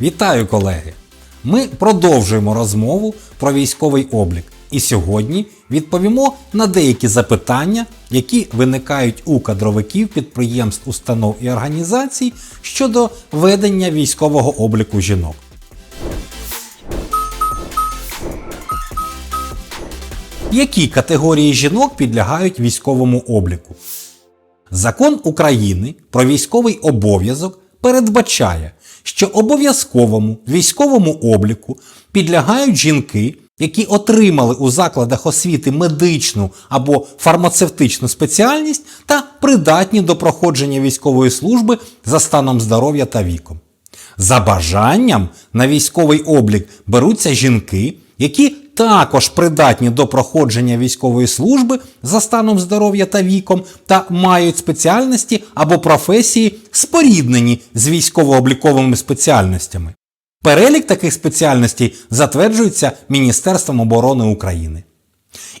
Вітаю, колеги! Ми продовжуємо розмову про військовий облік. І сьогодні відповімо на деякі запитання, які виникають у кадровиків підприємств, установ і організацій щодо ведення військового обліку жінок. Які категорії жінок підлягають військовому обліку? Закон України про військовий обов'язок передбачає, що обов'язковому військовому обліку підлягають жінки, які отримали у закладах освіти медичну або фармацевтичну спеціальність та придатні до проходження військової служби за станом здоров'я та віком. За бажанням на військовий облік беруться жінки, які також придатні до проходження військової служби за станом здоров'я та віком та мають спеціальності або професії, споріднені з військово-обліковими спеціальностями. Перелік таких спеціальностей затверджується Міністерством оборони України.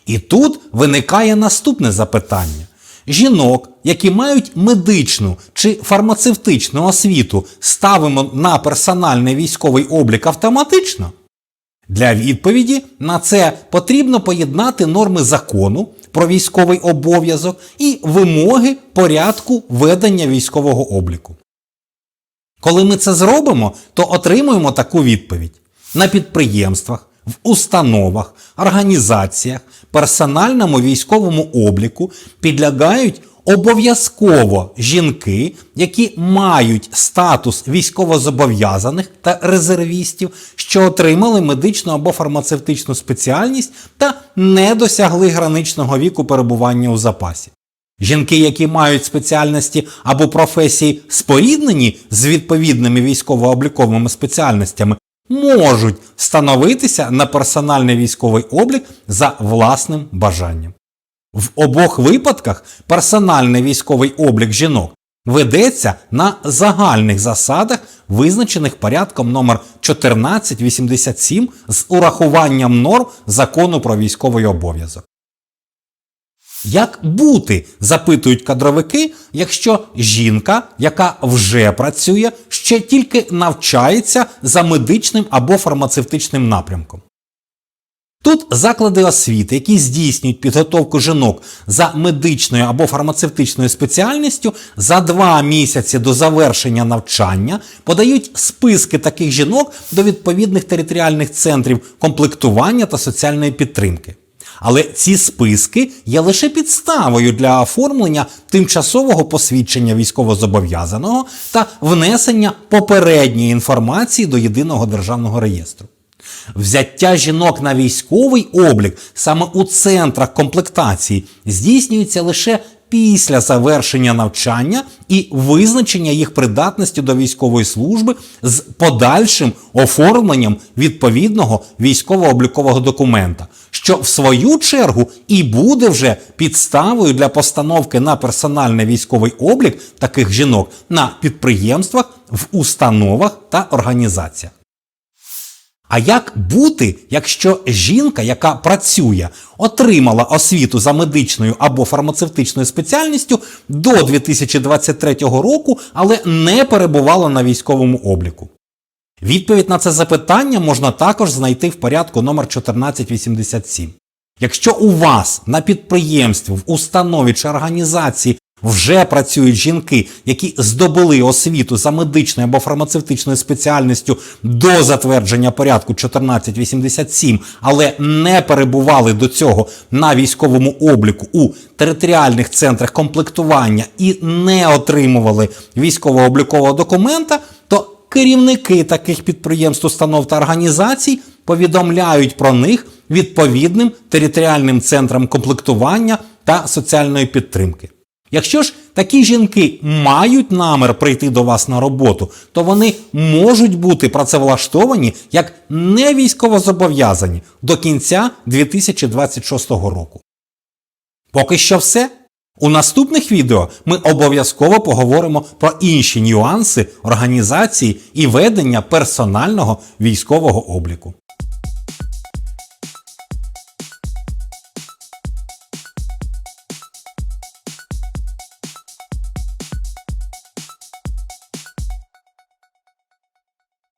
І тут виникає наступне запитання. Жінок, які мають медичну чи фармацевтичну освіту, ставимо на персональний військовий облік автоматично? Для відповіді на це потрібно поєднати норми закону про військовий обов'язок і вимоги порядку ведення військового обліку. Коли ми це зробимо, то отримуємо таку відповідь: на підприємствах, в установах, організаціях, персональному військовому обліку підлягають обов'язково жінки, які мають статус військовозобов'язаних та резервістів, що отримали медичну або фармацевтичну спеціальність та не досягли граничного віку перебування у запасі. Жінки, які мають спеціальності або професії споріднені з відповідними військово-обліковими спеціальностями, можуть становитися на персональний військовий облік за власним бажанням. В обох випадках персональний військовий облік жінок ведеться на загальних засадах, визначених порядком номер 1487 з урахуванням норм закону про військовий обов'язок. Як бути, запитують кадровики, якщо жінка, яка вже працює, ще тільки навчається за медичним або фармацевтичним напрямком? Тут заклади освіти, які здійснюють підготовку жінок за медичною або фармацевтичною спеціальністю, за два місяці до завершення навчання подають списки таких жінок до відповідних територіальних центрів комплектування та соціальної підтримки. Але ці списки є лише підставою для оформлення тимчасового посвідчення військовозобов'язаного та внесення попередньої інформації до єдиного державного реєстру. Взяття жінок на військовий облік саме у центрах комплектації здійснюється лише після завершення навчання і визначення їх придатності до військової служби з подальшим оформленням відповідного військово-облікового документа, що в свою чергу і буде вже підставою для постановки на персональний військовий облік таких жінок на підприємствах, в установах та організаціях. А як бути, якщо жінка, яка працює, отримала освіту за медичною або фармацевтичною спеціальністю до 2023 року, але не перебувала на військовому обліку? Відповідь на це запитання можна також знайти в порядку номер 1487. Якщо у вас на підприємстві, в установі чи організації вже працюють жінки, які здобули освіту за медичною або фармацевтичною спеціальністю до затвердження порядку 1487, але не перебували до цього на військовому обліку у територіальних центрах комплектування і не отримували військово-облікового документа, то керівники таких підприємств, установ та організацій повідомляють про них відповідним територіальним центрам комплектування та соціальної підтримки. Якщо ж такі жінки мають намір прийти до вас на роботу, то вони можуть бути працевлаштовані як не військовозобов'язані до кінця 2026 року. Поки що все. У наступних відео ми обов'язково поговоримо про інші нюанси організації і ведення персонального військового обліку.